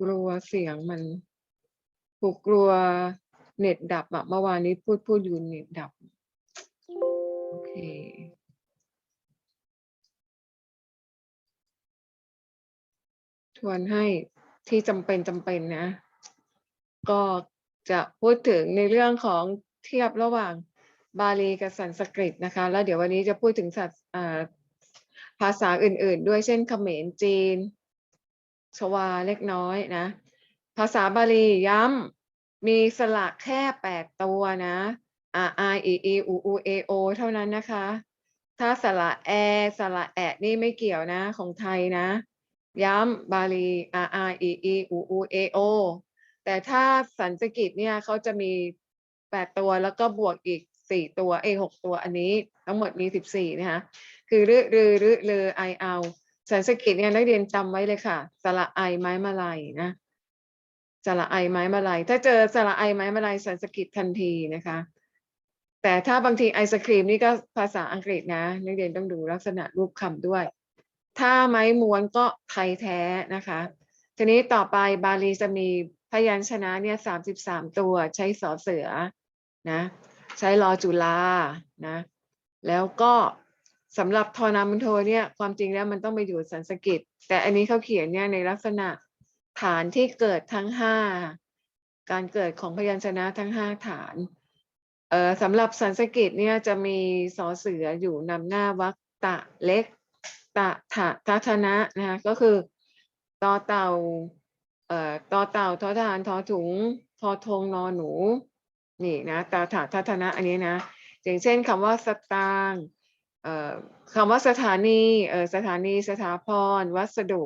กลัวเสียงมันถูกกลัวเน็ตดับอะเมื่อวานนี้พูดพูดอยู่เน็ตดับ โอเคทวนให้ที่จำเป็นจำเป็นนะ ก็จะพูดถึงในเรื่องของเทียบระหว่าง บาลีกับสันสกฤตนะคะ แล้วเดี๋ยววันนี้จะพูดถึงสัตว์ภาษาอื่นๆ ด้วยเช่นเขมรจีน ชวาเล็กน้อยนะ ภาษาบาลีย้ำมีสระแค่แปดตัวนะอาอาอีอีอูอูเอโอเท่านั้นนะคะ ถ้าสระแอสระแอะนี่ไม่เกี่ยวนะของไทยนะ ย้ำบาลีอาอาอีอีอูอูเอโอแต่ถ้าสันสกฤตเนี่ยเขาจะมีแปดตัวแล้วก็บวกอีก สี่ตัวเอหกตัวอันนี้ทั้งหมดมีสิบสี่นะคะคือรือรือรือเรือไอเอาสันสกฤตเนี่ยนักเรียนจำไว้เลยค่ะ สระไอไม้มาลัยนะสระไอไม้มาลัยถ้าเจอสระไอไม้มาลัยสันสกฤตทันทีนะคะ แต่ถ้าบางทีไอศครีมนี่ก็ภาษาอังกฤษนะนักเรียนต้องดูลักษณะรูปคำด้วย ถ้าไม้ม้วนก็ไทยแท้นะคะ ทีนี้ต่อไปบาลีจะมีพยัญชนะเนี่ยสามสิบสามตัวใช้สอเสือนะ ใช้รอจุลานะ แล้วก็สำหรับทอนามันโทเนี่ยความจริงแล้วมันต้องไปอยู่สันสกฤตแต่อันนี้เขาเขียนเนี่ยในลักษณะฐานที่เกิดทั้งห้าการเกิดของพยัญชนะทั้งห้าฐานเอ่อสำหรับสันสกฤตเนี่ยจะมีสอเสืออยู่นำหน้าวรรคตะเล็ก ตะถะทัทนะนะคะก็คือตอเต่าเอ่อตอเต่าทอทหารทอถุงทอทงนอหนู นี่นะตาถะทัทนะอันนี้นะอย่างเช่นคำว่าสตางคำว่าสถานีสถานีสถาพร วัสดุ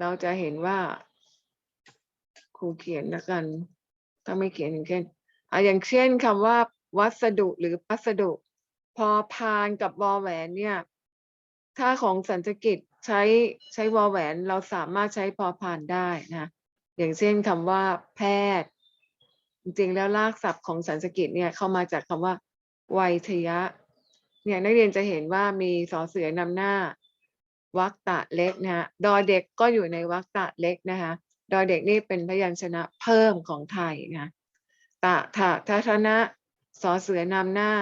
เราจะเห็นว่าครูเขียนแล้วกัน ถ้าไม่เขียนอย่างเช่นอะอย่างเช่นคำว่า วัสดุหรือพัสดุ พอพานกับวอแหวนเนี่ย ถ้าของสันสกฤตใช้ใช้วอแหวนเราสามารถใช้พอพานได้นะ อย่างเช่นคำว่า แพทย์ ริงๆ แล้วรากศัพท์ของสันสกฤตเนี่ยเข้ามาจากคำว่าไวยทยะ เนี่ยนักเรียนจะเห็นว่ามีสอเสือนำหน้าวักตะเล็กนะฮะดอเด็กก็อยู่ในวักตะเล็กนะคะดอเด็กนี่เป็นพยัญชนะเพิ่มของไทยนะตะถะทัทนะสอเสือนำหน้า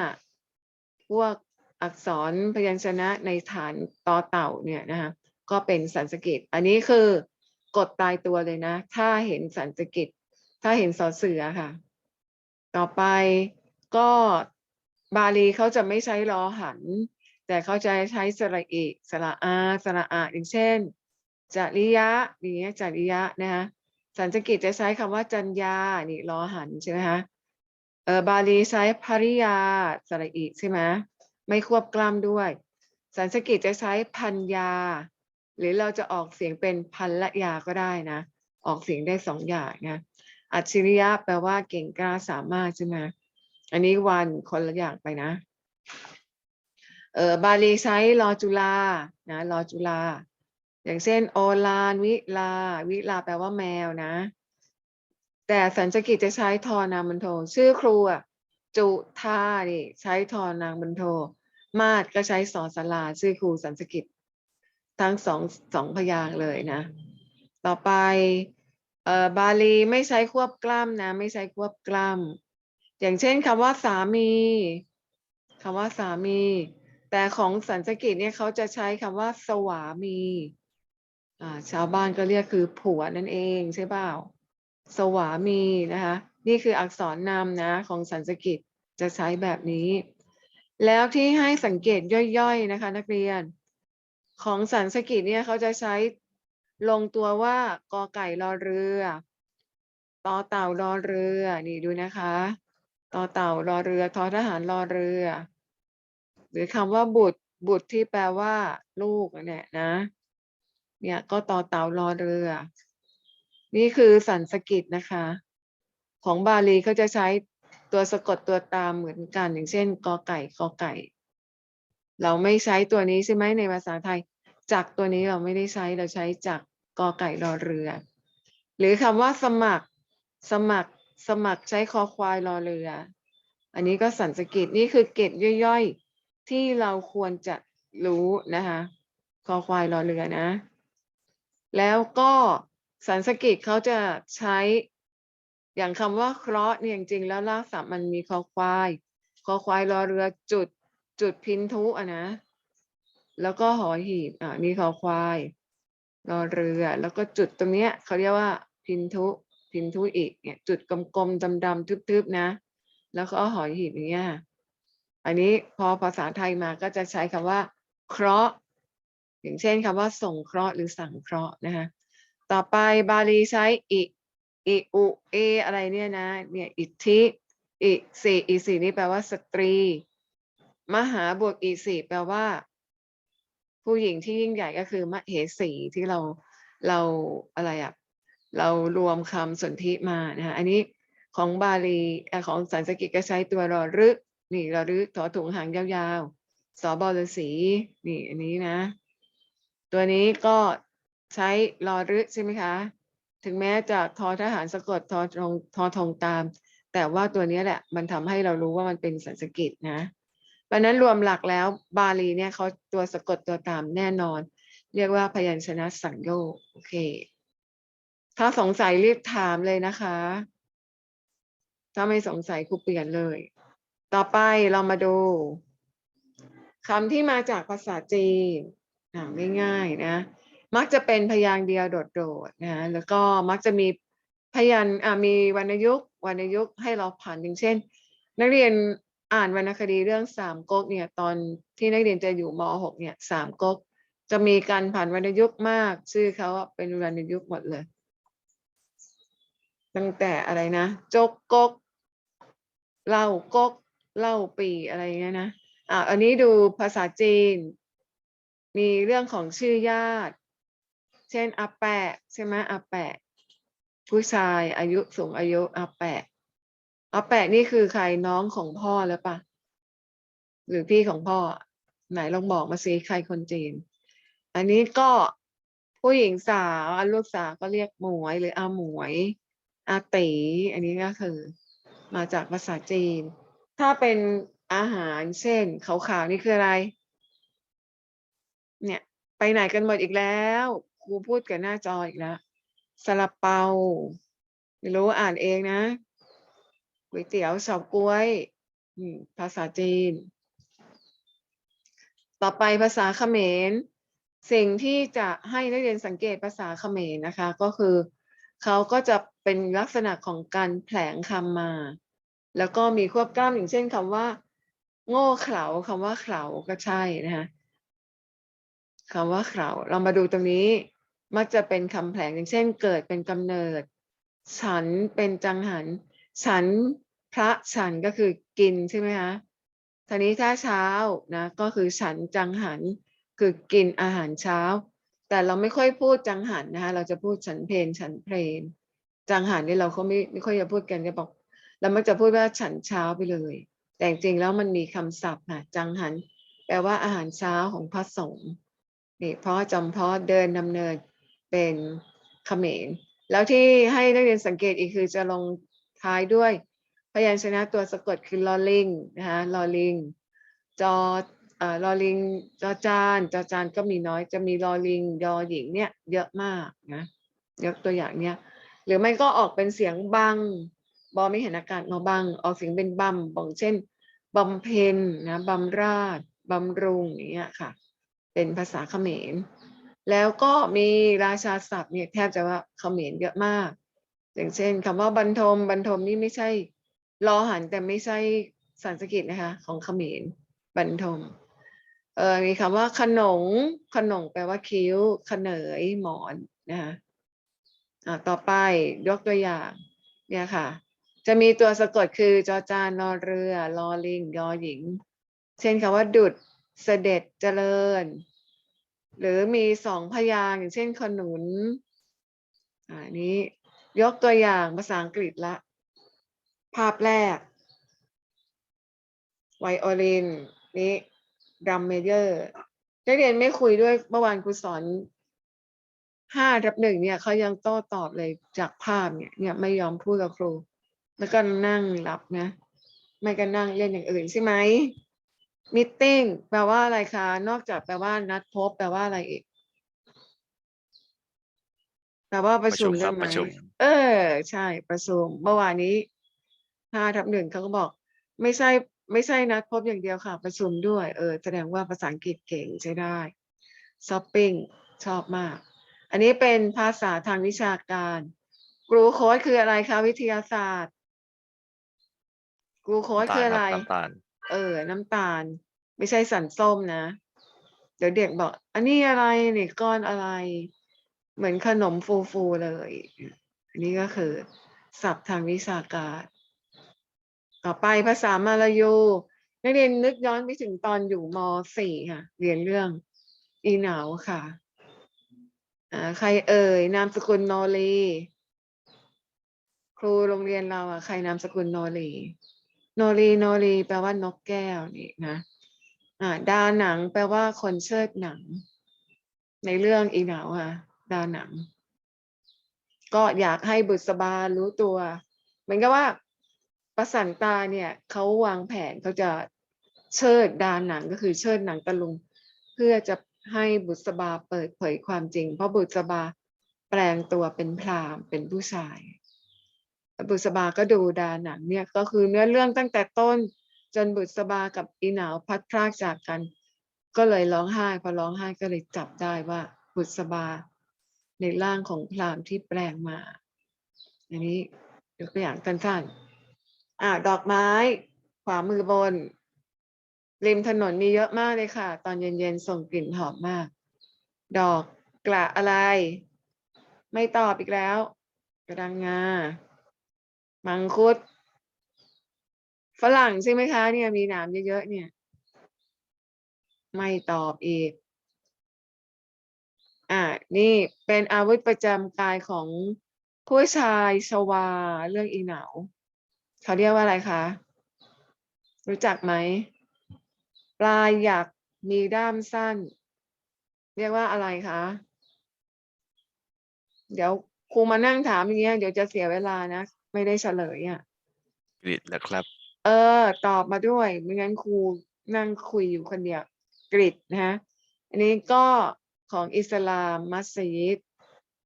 พวกอักษรพยัญชนะในฐานตอเต่าเนี่ยนะคะก็เป็นสันสกฤต อันนี้คือกฎตายตัวเลยนะ ถ้าเห็นสันสกฤต ถ้าเห็นสอเสือค่ะ ต่อไปก็บาลีเขาจะไม่ใช้รอหัน แต่เขาจะใช้สระอิสระอาสระอาอย่างเช่นจริยะอย่างเงี้ยจริยะนะคะสันสกฤตจะใช้คำว่าจัญญานี่รอหันใช่ไหมคะเออบาลีใช้ภริยาสระอิใช่ไหมไม่ควบกล้ำด้วย สันสกฤตจะใช้พัญญา หรือเราจะออกเสียงเป็นพันละยาก็ได้นะ ออกเสียงได้สองอย่างนะ อัจฉริยะแปลว่าเก่งกล้าสามารถใช่ไหมอันนี้วันคนละอย่างไปนะเออบาลีใช้รอจุลานะรอจุลา อย่างเช่นโอลานวิลา วิลาแปลว่าแมวนะ แต่สันสกฤตจะใช้ทอนามันโทชื่อครูอะจุธานี่ใช้ทอนางบันโทมาดก็ใช้สอสลา ชื่อครูสันสกฤตทั้งสองสองพยางเลยนะ ต่อไป เอ่อบาลีไม่ใช้ควบกล้ำนะ ไม่ใช้ควบกล้ำอย่างเช่นคำว่าสามีคำว่าสามี แต่ของสันสกฤตเนี่ยเขาจะใช้คำว่าสวามีอ่าชาวบ้านก็เรียกคือผัวนั่นเองใช่เปล่าสวามีนะคะ นี่คืออักษรนำนะของสันสกฤตจะใช้แบบนี้ แล้วที่ให้สังเกตย่อยๆนะคะ นักเรียน ของสันสกฤตเนี่ยเขาจะใช้ ลงตัวว่ากอไก่รอเรือตอเต่ารอเรือ นี่ดูนะคะตอเต่ารอเรือทอทหารรอเรือ หรือคำว่าบุตรบุตรที่แปลว่า ลูกเนั่นแหละนะ เนี่ยก็ต่อเต่ารอเรือ นี่คือสันสกฤตนะคะ ของบาลีเขาจะใช้ตัวสะกดตัวตามเหมือนกัน อย่างเช่นกอไก่กอไก่ เราไม่ใช้ตัวนี้ใช่ไหมในภาษาไทย จักตัวนี้เราไม่ได้ใช้เราใช้จักกอไก่รอเรือ หรือคำว่าสมัคร สมัคร สมัครใช้คอควายรอเรือ อันนี้ก็สันสกฤตนี่คือเกตย่อยๆ ที่เราควรจะรู้นะคะคอควายรอเรือนะ แล้วก็สันสกฤตเขาจะใช้อย่างคำว่าเคราะห์เนี่ยจริงๆแล้วรากศัพท์มันมีคอควาย คอควายรอเรือจุดจุดพินทุอะนะ แล้วก็หอหีบอะนี่คอควายรอเรือ แล้วก็จุดตรงเนี้ยเขาเรียกว่าพินทุพินทุอีกเนี่ยจุดกลมๆดำๆทึบๆนะ แล้วก็หอหีบอย่างเงี้ยอันนี้พอภาษาไทยมาก็จะใช้คำว่า เคราะห์อย่างเช่นคำว่าส่งเคราะห์หรือสั่งเคราะห์นะคะต่อไปบาลีใช้อิอิอุเออะไรเนี่ยนะเนี่ยอิทธิอิสีอิสีนี่แปลว่าสตรี มหาบวกอิสีแปลว่า ผู้หญิงที่ยิ่งใหญ่ก็คือมเหสีที่เราเราอะไรอะเรารวมคำสนธิมานะคะอันนี้ของบาลีของสันสกฤตก็ใช้ตัวรอรึนี่รอรึถอถุงหางยาวๆสอบอลสีนี่อันนี้นะ ตัวนี้ก็ใช้รอรึใช่ไหมคะ ถึงแม้จะทอทหารสะกดทอทองทอทองตาม แต่ว่าตัวนี้แหละมันทำให้เรารู้ว่ามันเป็นสันสกฤตนะ เพราะนั้นรวมหลักแล้วบาลีเนี่ยเขาตัวสะกดตัวตามแน่นอน เรียกว่าพยัญชนะสังโยกโอเค ถ้าสงสัยรีบถามเลยนะคะ ถ้าไม่สงสัยครูเปลี่ยนเลย ต่อไปเรามาดูคำที่มาจากภาษาจีนอ่าง่ายๆนะ มักจะเป็นพยางค์เดียวโดดๆนะแล้วก็มักจะมีพยัญมีวรรณยุกต์วรรณยุกต์ให้เราผ่านอย่างเช่น นักเรียน อ่านวรรณคดีเรื่องสามก๊กเนี่ยตอนที่นักเรียนจะอยู่ม .6 เนี่ยสามก๊กจะมีการผ่านวรรณยุกต์มาก ชื่อเขาเป็นวรรณยุกต์หมดเลย ตั้งแต่อะไรนะจกก๊กเล่าก๊กเล่าปีอะไรเงี้ยนะอ่าอันนี้ดูภาษาจีน มีเรื่องของชื่อญาติ เช่นอาแปะใช่ไหมอาแปะ ผู้ชายอายุสูงอายุอาแปะ อาแปะนี่คือใครน้องของพ่อแล้วปะหรือพี่ของพ่อ ไหนลองบอกมาสิใครคนจีน อันนี้ก็ผู้หญิงสาวอันลูกสาวก็เรียกหมวยหรืออาหมวยอาตีอันนี้ก็คือ มาจากภาษาจีน ถ้าเป็นอาหารเช่นขาวๆนี่คืออะไร เนี่ย ไปไหนกันหมดอีกแล้วครูพูดกับหน้าจออีกแล้วซาลาเปาไม่รู้อ่านเองนะ ก๋วยเตี๋ยวเฉาก๊วยภาษาจีน ต่อไปภาษาเขมร สิ่งที่จะให้นักเรียนสังเกตภาษาเขมรนะคะ ก็คือเขาก็จะเป็นลักษณะของการแผลงคำมา แล้วก็มีควบกล้ำอย่างเช่นคำว่า โง่เขลาคำว่าเขลาก็ใช่นะคะคำว่าเขลาเรามาดูตรงนี้มักจะเป็นคำแผลงอย่างเช่น เกิดเป็นกำเนิด ฉันเป็นจังหัน ฉัน พระฉันก็คือกินใช่ไหมคะทีนี้ถ้าเช้านะก็คือฉันจังหันคือกินอาหารเช้า แต่เราไม่ค่อยพูดจังหันนะคะเราจะพูดฉันเพลฉันเพลนจังหันนี่เราก็ไม่ไม่ค่อยจะพูดกันจะบอก เรามักจะพูดว่าฉันเช้าไปเลย แต่จริงๆแล้วมันมีคำศัพท์ค่ะจังหัน แปลว่าอาหารเช้าของพระสงฆ์นี่เพราะจำเพาะเดินดำเนินเป็นเขมรแล้วที่ให้นักเรียนสังเกตอีกคือจะลงท้ายด้วย พยัญชนะตัวสะกดคือลอลิงนะคะลอลิงจอเอ่อลอลิงจอจานจอจานก็มีน้อยจะมีลอลิงยอหญิงเนี่ยเยอะมากนะยกตัวอย่างเนี่ยหรือไม่ก็ออกเป็นเสียงบังบอไม่เห็นอากาศงอบังออกเสียงเป็นบัมบอกเช่นบำเพ็ญนะบำราชบำรุงอย่างเงี้ยค่ะ เป็นภาษาเขมร แล้วก็มีราชาศัพท์เนี่ยแทบจะว่าเขมรเยอะมาก อย่างเช่นคำว่าบรรทมบรรทมนี่ไม่ใช่ ลอหันแต่ไม่ใช่สันสกฤตนะคะ ของเขมรบรรทม เออมีคำว่าขนงขนงแปลว่าคิ้ว ขเนยหมอนนะคะอ่าต่อไปยกตัวอย่าง เนี่ยค่ะ จะมีตัวสะกดคือจอจานนอเรือลอลิงยอหญิง เช่นคำว่าดุดเสด็จเจริญ หรือมีสองพยางอย่างเช่นขนุนอ่านี้ยกตัวอย่างภาษาอังกฤษละ ภาพแรก ไวโอลิน นี้ดัมเมเยอร์นักเรียนไม่คุยด้วยเมื่อวานครูสอนห้าทับหนึ่งเนี่ยเขายังโต้ตอบเลยจากภาพเนี่ย เนี่ยไม่ยอมพูดกับครู แล้วก็นั่งหลับนะ ไม่ก็นั่งเล่นอย่างอื่นใช่ไหมมิทติ้งแปลว่าอะไรคะ นอกจากแปลว่านัดพบ แปลว่าอะไรอีกแปลว่าประชุมประชุมครัได้บไหมประชุมเออ ใช่ประชุมเมื่อวานนี้ ห้าทับหนึ่งเขาก็บอก ไม่ใช่ไม่ใช่นัดพบอย่างเดียวค่ะ ประชุมด้วย เออ แสดงว่าภาษาอังกฤษเก่งใช้ได้ช้อปปิ้งชอบมาก อันนี้เป็นภาษาทางวิชาการกรูโคสคืออะไรคะวิทยาศาสตร์กรูโคสน้ำตาคือลอะคไรรับน้ำตาลเออ น้ำตาล ไม่ใช่สันส้มนะ เดี๋ยวเด็กบอก อันนี้อะไรนี่ก้อนอะไร เหมือนขนมฟูๆเลย อันนี้ก็คือศัพท์ทางวิชาการ ต่อไปภาษามาลายูนักเรียนนึกย้อนไปถึงตอนอยู่ม .4 ค่ะ เรียนเรื่องอีเหนาวค่ะอ่าใครเอ่ย นามสกุลโนรีครูโรงเรียนเราอะ ใครนามสกุลโนรีโนรีโนรีแปลว่านกแก้วนี่นะอ่าดาหนังแปลว่าคนเชิดหนัง ในเรื่องอีเหนาวค่ะ ดาหนัง ก็อยากให้บุษบารู้ตัว เหมือนกับว่า ประสันตาเนี่ยเขาวางแผนเขาจะเชิดดาหนังก็คือเชิดหนังตะลุง เพื่อจะให้บุษบาเปิดเผยความจริง เพราะบุษบาแปลงตัวเป็นพราหมณ์เป็นผู้ชาย บุษบาก็ดูดาหนังเนี่ยก็คือเนื้อเรื่องตั้งแต่ต้น จนบุษบากับอีหนาวพัดพรากจากกัน ก็เลยร้องไห้พอร้องไห้ก็เลยจับได้ว่าบุษบาในร่างของพราหมณ์ที่แปลงมา อันนี้ยกตัวอย่างสั้นๆ อ่าดอกไม้ ขวามือบน ริมถนนมีเยอะมากเลยค่ะ ตอนเย็นๆส่งกลิ่นหอมมาก ดอกกระอะไร ไม่ตอบอีกแล้ว กระดังงา มังคุด ฝรั่งใช่ไหมคะเนี่ยมีหนามเยอะๆเนี่ย ไม่ตอบอีกอ่านี่เป็นอาวุธประจำกายของผู้ชายชวาเรื่องอีเหนา เขาเรียกว่าอะไรคะ รู้จักไหม ปลายหยักมีด้ามสั้น เรียกว่าอะไรคะ เดี๋ยวครูมานั่งถามอย่างเงี้ยเดี๋ยวจะเสียเวลานะ ไม่ได้เฉลยอะกริดนะครับ เออ ตอบมาด้วยไม่งั้นครูนั่งคุยอยู่คนเดียวกริดนะฮะอันนี้ก็ของอิสลามมัสยิด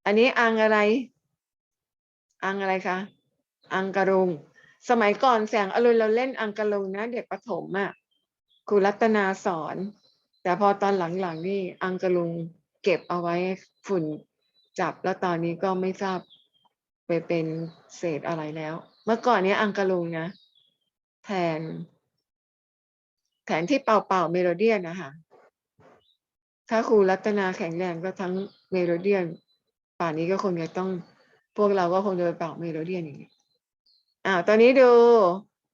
อันนี้อังอะไร อังอะไรคะ อังกะรุง สมัยก่อนแสงอรุณเราเล่นอังกะรุงนะเด็กประถมอะ่ะครูรัตนาสอน แต่พอตอนหลังๆนี่อังกะรุงเก็บเอาไว้ฝุ่นจับแล้วตอนนี้ก็ไม่ทราบไปเป็นเศษอะไรแล้ว เมื่อก่อนนี้อังกะลุงนะ แทน แทนที่เป่าเป่าเมโลเดียนนะคะถ้าครูรัตนาแข็งแรงก็ทั้งเมโลเดียน ป่านนี้ก็คงจะต้องพวกเราก็คงจะไปเป่าเมโลเดียนอย่างนี้ อ้าวตอนนี้ดู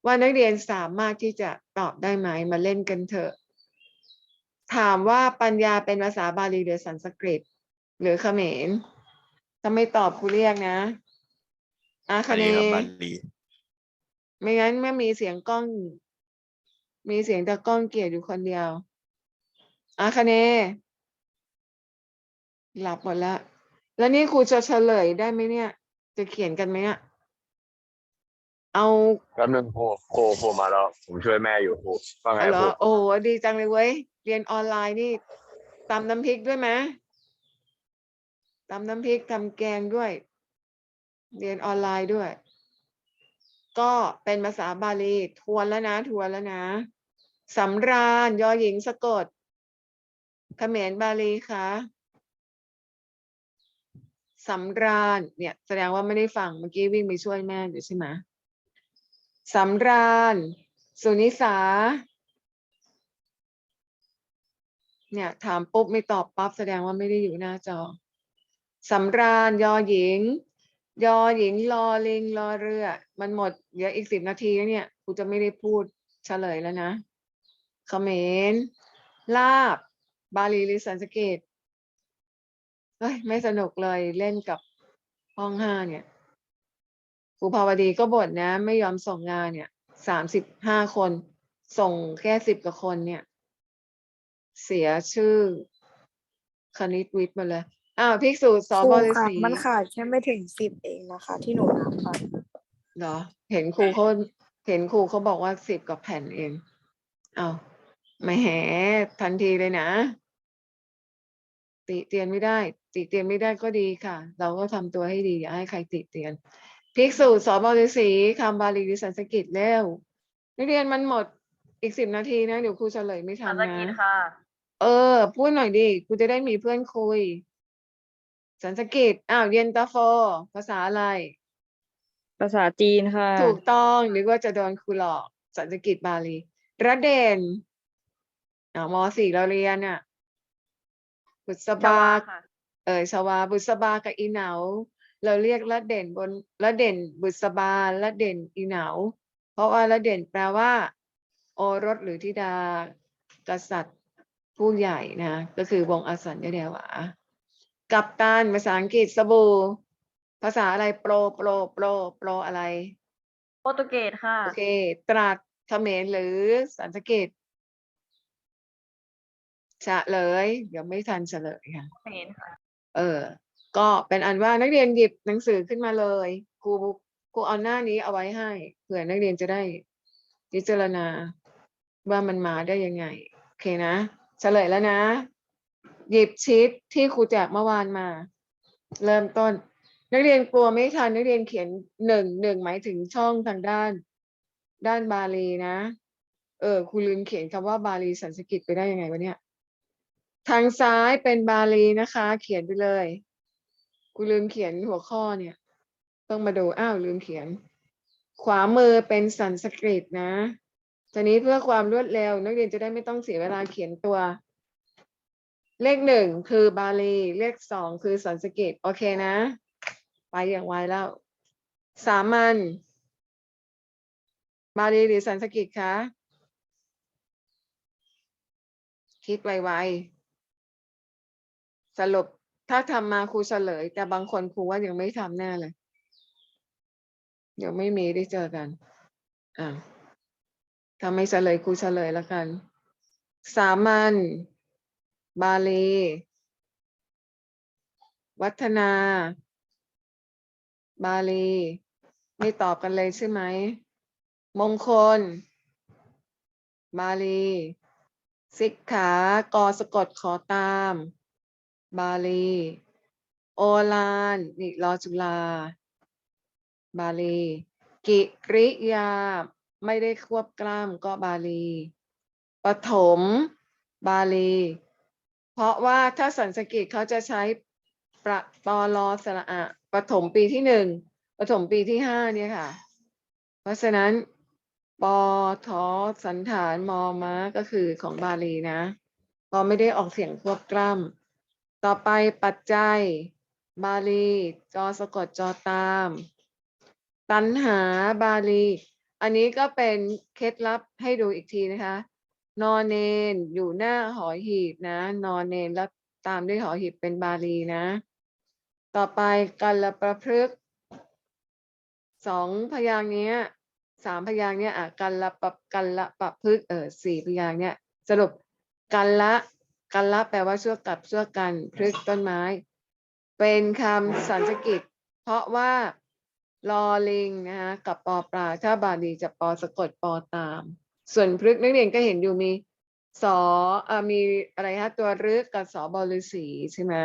ว่านักเรียนสามารถที่จะตอบได้ไหมมาเล่นกันเถอะ ถามว่าปัญญาเป็นภาษาบาลีหรือสันสกฤต หรือเขมรถ้าไม่ตอบครูเรียกนะอาอัคะนเนนี้ครับบาลีไม่งั้นไม่มีเสียงกล้อง มีเสียงตะกล้องเกียรติอยู่คนเดียวอาคเนหลับหมดแล้ว แล้วนี่ครูจะเฉลยได้ไหมเนี่ย จะเขียนกันไหมเนี่ย เอาแป๊บนึงโคโคโคมาแล้ว ผมช่วยแม่อยู่ครูว่าไงเอาเหรคอรูโอ้โหดีจังเลยเว้ย เรียนออนไลน์นี่ตำน้ำพริกด้วยไหมตำน้ำพริกทำแกงด้วย เรียนออนไลน์ด้วย ก็เป็นภาษาบาลีทวนแล้วนะทวนแล้วนะสำราญยอหญิงสะกดเขมรบาลีคะสำราญเนี่ย แสดงว่าไม่ได้ฟังเมื่อกี้วิ่งไปช่วยแม่อยู่ใช่ไหม สำราญ สุนิสา เนี่ยถามปุ๊บไม่ตอบปั๊บแสดงว่าไม่ได้อยู่หน้าจอ สำราญยอหญิง ยอหญิงรอลิงรอเรือ มันหมดเหลืออีกสิบนาทีเนี่ยกูจะไม่ได้พูดเฉลยแล้วนะเขมรลาบ บาลีหรือสันสกฤตเฮ้ยไม่สนุกเลยเล่นกับห้องห้าเนี่ย ครูภาวดีก็บ่นนะไม่ยอมส่งงานเนี่ยสามสิบห้าคน ส่งแค่สิบกว่าคนเนี่ย เสียชื่อ คณิตวิทย์มาเลยอ้าวภิกษุสคอรูบริค่ะสีมันขาดแค่ไม่ถึงสิบเองนะคะ ที่หนูนับไปเหรอ เห็นครูเขาเห็นครูเขาบอกว่าสิบกว่าแผ่นเองเอาไม่แหทันทีเลยนะ ติเตียนไม่ได้ ติเตียนไม่ได้ก็ดีค่ะ เราก็ทำตัวให้ดีอย่าให้ใครติเตียน ภิกษุสอนบาลีสีคำบาลีหรือสันสกฤตแล้วนักเรียนมันหมดอีกสิบนาทีนะเดี๋ยวครูเฉลยไม่ทัภานษาอังกฤษนะ ค่ะ เออ พูดหน่อยดิกูจะได้มีเพื่อนคุย สันสกฤตอ้าวเย็นตาโฟ ภาษาอะไร ภาษาจีนค่ะ ถูกต้องนึกว่าจะโดนครูหลอก สันสกฤตบาลี ระเด่นอ่ามสี่เราเรียนอะ บุษชบาวาค่ะเออชวา บุษบากับอีเหนา เราเรียกละเด่นบนละเด่นบุษบาละเด่นอีเหนา เพราะว่าละเด่นแปลว่า โอรสหรือธิดากษัตริย์ผู้ใหญ่นะ ก็คือวงอสัญญเดวากัปตันภาษาอังกฤษสบู่ภาษาอะไรโปรโปรโปรโปรอะไรโปรตุเกสค่ะโอเคตราดเขมรหรือสันสกฤตเฉลยเดี๋ยวไม่ทันเฉลยค่ะเห็นค่ะ เออ ก็เป็นอันว่านักเรียนหยิบหนังสือขึ้นมาเลยครูครูเอาหน้านี้เอาไว้ให้เผื่อนักเรียนจะได้พิจารณาว่ามันมาได้ยังไงโอเคนะเฉลยแล้วนะ หยิบชีตที่ครูแจกเมื่อวานมา เริ่มต้น นักเรียนกลัวไม่ทันนักเรียนเขียนหนึ่งหนึ่งหมายถึงช่องทางด้าน ด้านบาลีนะ เออครูลืมเขียนคำว่าบาลีสันสกฤตไปได้ยังไงวะเนี่ยทางซ้ายเป็นบาลีนะคะ เขียนไปเลย กูลืมเขียนหัวข้อเนี่ย ต้องมาดู อ้าว ลืมเขียน ขวามือเป็นสันสกฤตนะทีนี้เพื่อความรวดเร็ว นักเรียนจะได้ไม่ต้องเสียเวลาเขียนตัว เลขหนึ่งคือบาลี เลขสองคือสันสกฤต โอเคนะ ไปอย่างไวแล้ว สามัญบาลีหรือสันสกฤตคะคิดไวๆสรุป ถ้าทำมาครูเฉลย แต่บางคนครูว่ายังไม่ทำแน่เลยเดี๋ยวไม่มีได้เจอกันอ่าถ้าไม่เฉลยครูเฉลยแล้วกัน สามัญบาลี วัฒนา บาลี ไม่ตอบกันเลยใช่ไหม มงคล บาลี สิกขากอสะกดขอตาม บาลี โอลานนี่รอจุลา บาลี กิริยา ไม่ได้ควบกล้ามก็บาลี ปฐม บาลี เพราะว่าถ้าสันสกฤตเขาจะใช้ประปอลอสระอะปฐมปีที่หนึ่งปฐมปีที่ห้าเนี่ยค่ะ เพราะฉะนั้นปอทอสันฐานมอม้าก็คือของบาลีนะ พอไม่ได้ออกเสียงควบกล้ำ ต่อไปปัจจัย บาลี จอสะกดจอตาม ตัณหาบาลี อันนี้ก็เป็นเคล็ดลับให้ดูอีกทีนะคะ นอนเนนอยู่หน้าหอหีบนะ นอนเนนแล้วตามด้วยหอหีบเป็นบาลีนะ ต่อไปกัลประพฤกษสองพยางค์เนี้ยสามพยางค์เนี้ยอะกัลละปะกัลละประพฤกษเออสี่พยางค์เนี้ยสรุปกัลละ กัลละแปลว่าชั่วกับชั่วกันพฤกษ์ต้นไม้ เป็นคำสันสกฤตเพราะว่าลอลิงนะคะกับปอปลา ถ้าบาลีจะปอสะกดปอตาม ส่วนพฤกษ์นักเรียนก็เห็นอยู่มีสอเอ่อมีอะไรฮะตัวรึกกับสอบอฤษีใช่ไหม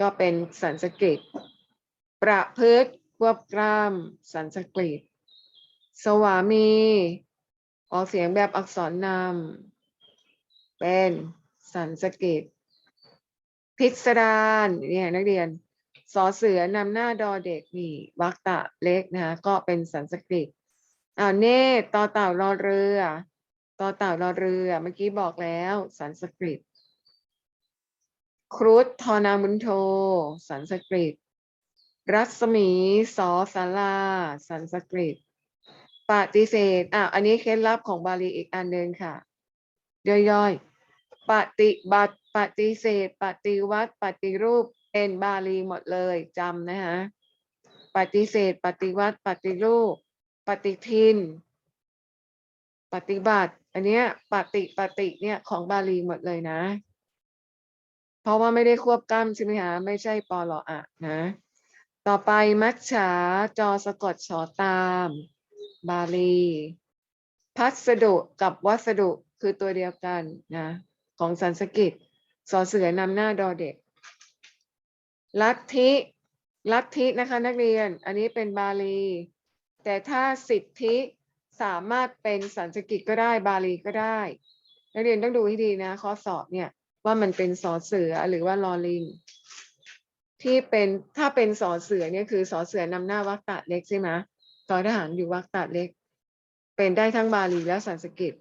ก็เป็นสันสกฤต ประพฤติควบกล้ามสันสกฤต สวามี ออกเสียงแบบอักษรนำเป็น สันสกฤตพิสดารเนี่ยนักเรียนสอเสือนำหน้าดอเด็กนี่วักตะเล็กนะคะก็เป็นสันสกฤตอ้าวเนตต่อเต่ารอเรือต่อเต่ารอเรือเมื่อกี้บอกแล้วสันสกฤตครุฑทอนามุนโท สันสกฤต รัศมีสอสาราสันสกฤตปฏิเสธอะอันนี้เคล็ดลับของบาลีอีกอันหนึ่งค่ะย่อยๆ ปฏิบัติ ปฏิเสธ ปฏิวัติ ปฏิรูป เป็นบาลีหมดเลยจำนะคะปฏิเสธ ปฏิวัติ ปฏิรูป ปฏิทิน ปฏิบัติ อันเนี้ยปฏิปฏิเนี่ยของบาลีหมดเลยนะ เพราะว่าไม่ได้ควบกล้ำใช่ไหมคะไม่ใช่ปอลออะนะ ต่อไปมัจฉาจอสะกดชอตาม บาลี พัสดุกับวัสดุคือตัวเดียวกันนะ ของสันสกฤตสอเสือนำหน้าดอเด็ก ลัทธิ ลัทธินะคะนักเรียน อันนี้เป็นบาลี แต่ถ้าสิทธิสามารถเป็นสันสกฤตก็ได้บาลีก็ได้ นักเรียนต้องดูให้ดีนะข้อสอบเนี่ยว่ามันเป็นสอเสือหรือว่าลอลิงที่เป็นถ้าเป็นสอเสือเนี่ยคือสอเสือนำหน้าวรรคตะเล็กใช่ไหมตอทหารอยู่วรรคตะเล็ก เป็นได้ทั้งบาลีและสันสกฤต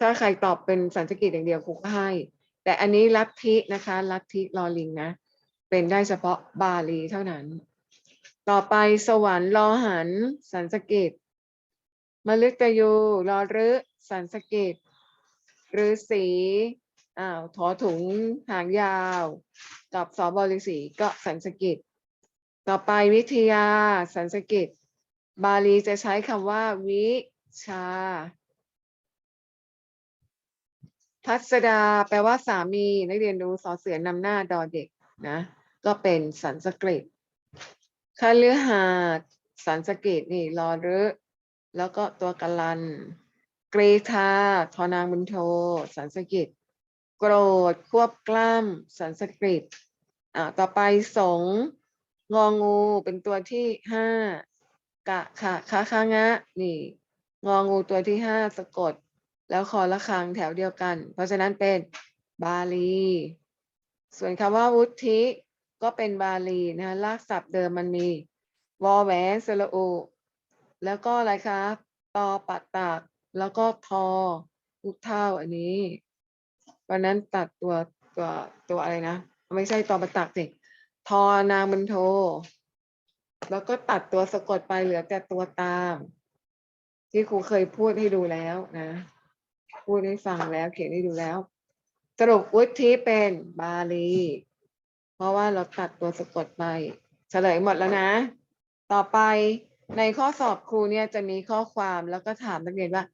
ถ้าใครตอบเป็นสันสกฤตอย่างเดียวครูก็ให้ แต่อันนี้ลัทธินะคะ ลัทธิลอลิงนะ เป็นได้เฉพาะบาลีเท่านั้น ต่อไปสวรรค์ลอหัน สันสกฤตมฤตยูลอรึสันสกฤตฤาษีอ้าวถอถุงหางยาวกับสอบริสีก็สันสกฤตต่อไปวิทยาสันสกฤตบาลีจะใช้คำว่า วิชา พัสดาแปลว่าสามี นักเรียนดูสอเสือนำหน้าดอเด็กนะ ก็เป็นสันสกฤตคาลือหาดสันสกฤตนี่รอรึแล้วก็ตัวกลัน เกรธาทอนางบุญโท สันสกฤตโกรธ ควบกล้ำสันสกฤตอ่าต่อไปสงงองูเป็นตัวที่ห้ากะขะคะคะงะ นี่ งองูตัวที่ห้าสะกด แล้วคอละครังแถวเดียวกัน เพราะฉะนั้นเป็นบาลี ส่วนคำว่าวุฒิก็เป็นบาลีนะลากศัพท์เดิมมันมี วอแหวนสระอุแล้วก็อะไรคะตอปัตตากแล้วก็ทออุเท่าอันนี้วันนั้นตัดตัวตัวตัวอะไรนะ ไม่ใช่ตอปัตตากสิทอนางมันโท แล้วก็ตัดตัวสะกดไปเหลือแต่ตัวตาม ที่ครูเคยพูดให้ดูแล้วนะ พูดให้ฟังแล้วเขียนให้ดูแล้ว สรุปวุฒิเป็นบาลี เพราะว่าเราตัดตัวสะกดไป เฉลยหมดแล้วนะ ต่อไปในข้อสอบครูเนี่ยจะมีข้อความแล้วก็ถามนักเรียนว่า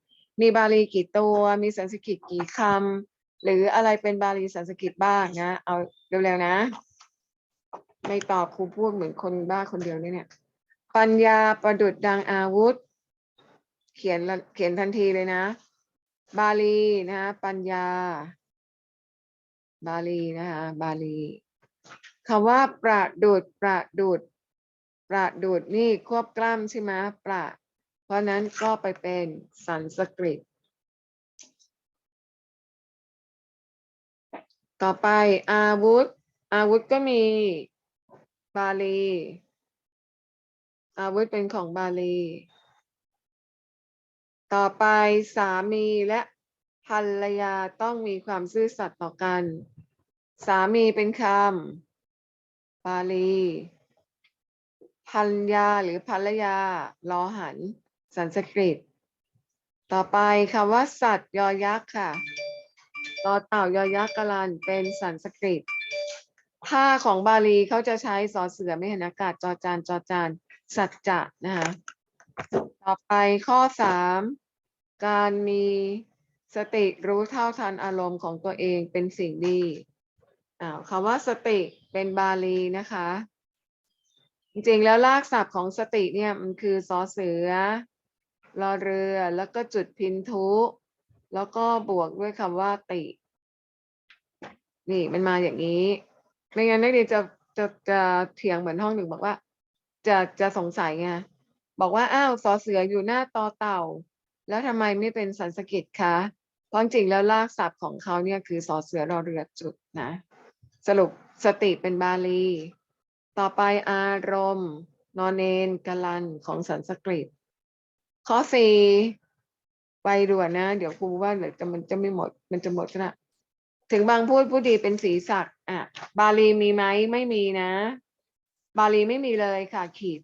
มีบาลีกี่ตัว มีสันสกฤตกี่คำหรืออะไรเป็นบาลีสันสกฤตบ้างนะ เอาเร็วๆนะ ไม่ตอบครูพูดเหมือนคนบ้าคนเดียวเนี่ยเนี่ยปัญญาประดุดดังอาวุธ เขียนเขียนทันทีเลยนะ บาลีนะฮะปัญญา บาลีนะคะบาลีคำว่าประดุดประดุดประดุดนี่ควบกล้ำใช่ไหมประ เพราะนั้นก็ไปเป็นสันสกฤต ต่อไปอาวุธ อาวุธก็มีบาลี อาวุธเป็นของบาลี ต่อไปสามีและภรรยาต้องมีความซื่อสัตย์ต่อกัน สามีเป็นคำบาลีภรรยาหรือภรรยารอหัน สันสกฤต ต่อไปคำว่าสัตว์ยอยักษ์ค่ะต่อเต่ายอยักษ์กลันเป็นสันสกฤตถ้าของบาลีเขาจะใช้สอเสือไม่เห็นอากาศจอจานจอจานสัจจะนะคะ ต่อไปข้อสาม การมีสติรู้เท่าทันอารมณ์ของตัวเองเป็นสิ่งดีอ่าคำว่าสติเป็นบาลีนะคะ จริงๆแล้วรากศัพท์ของสติเนี่ยมันคือสอเสือรอเรือแล้วก็จุดพินทุแล้วก็บวกด้วยคำว่าติ นี่มันมาอย่างนี้ ไม่งั้นนักเรียนจะจะจะเถียงเหมือนห้องหนึ่งบอกว่า จะจะสงสัยไงบอกว่าอ้าวสอเสืออยู่หน้าตอเต่า แล้วทำไมไม่เป็นสันสกฤตคะเพราะจริงแล้วรากศัพท์ของเขาเนี่ยคือสอเสือรอเรือจุดนะ สรุปสติเป็นบาลี ต่อไปอารมณ์ นอนเนนกลันของสันสกฤต ข้อสี่ไปด่วนนะ เดี๋ยวครูว่าเดี๋ยวจะมันจะไม่หมด มันจะหมดนะถึงบางพูดผู้ดีเป็นสีศักอะ บาลีมีไหมไม่มีนะ บาลีไม่มีเลยค่ะขีด